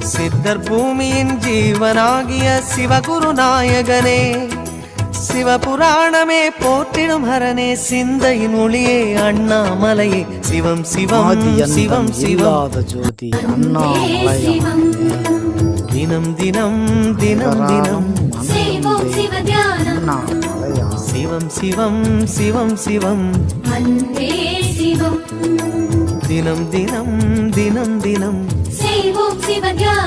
சித்தர் பூமியின் ஜீவனாகிய சிவகுரு நாயகனே சிவபுராணமே போற்றிடும் ஹரனே சிந்தையின் ஒளியே அண்ணாமலையே. சிவம் சிவம் சிவம் சிவம். இல்லாத ஜோதி அண்ணாமலையாம் தினம் தினம் தினம் தினம். சிவம் சிவம் சிவம் சிவம். சிவம். தினம் தினம் தினம் தினம். செய்வோம் சிவத்தியானம்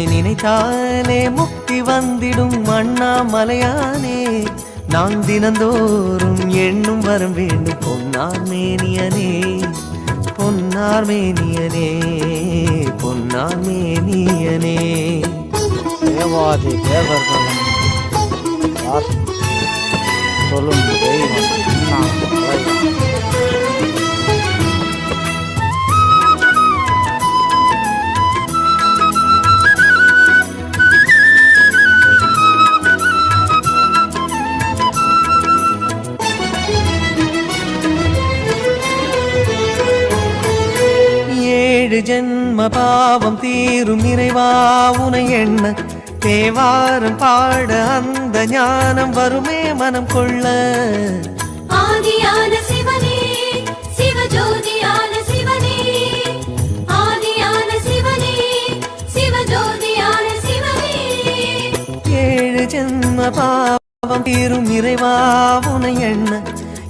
உன்னை நினைத்தாலே முக்தி வந்திடும் அண்ணாமலையானே நான் தினந்தோறும் எண்ணும் வரம் வேண்டும். பொன்னார்மேனியனே பொன்னார்மேனியனே பொன்னார்மேனியனே தேவாதி தேவர்கள் சொல்லும் தெய்வம் ஜென்ம பாவம் தீரும் இறைவா உனை எண்ண. தேவாரம் பாட அந்த ஞானம் வருமே மனம் கொள்ள. ஆதியான சிவனே சிவஜோதியான சிவனே. ஆதியான சிவனே சிவஜோதியான சிவனே. ஏழு ஜென்ம பாவம் தீரும் இறைவா உனை எண்ண.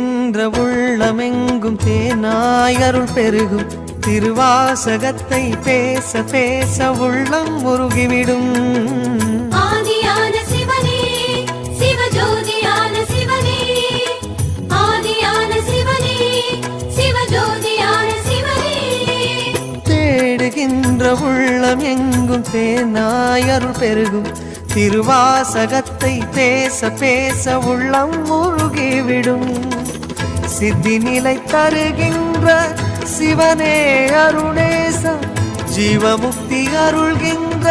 தேடுகின்ற உள்ளமெங்கும் தேனாய் அருள் பெருகும். திருவாசகத்தை பேச பேச உள்ளம் முருகிவிடும் தேடுகின்ற உள்ளம் எங்கும் தேனாய் அருள் பெருகும். திருவாசகத்தை பேச பேச உள்ளம் முருகிவிடும் சித்தி நிலை தருகின்ற சிவனே அருணேச ஜீவமுக்தி அருள்கின்ற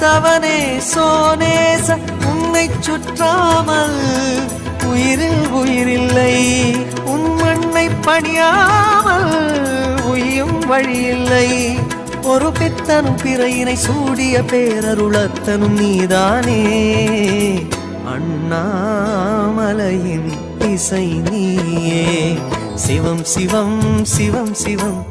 தவனே சோனேச உன்னை சுற்றாமல் உயிரில் உயிரில்லை உன் மண்ணை பணியாமல் உயும் வழியில்லை. ஒரு பித்தனும் பிறையினை சூடிய பேரருளத்தனும் நீதானே அண்ணாமலையின் இசை நீயே. சிவம் சிவம் சிவம் சிவம்.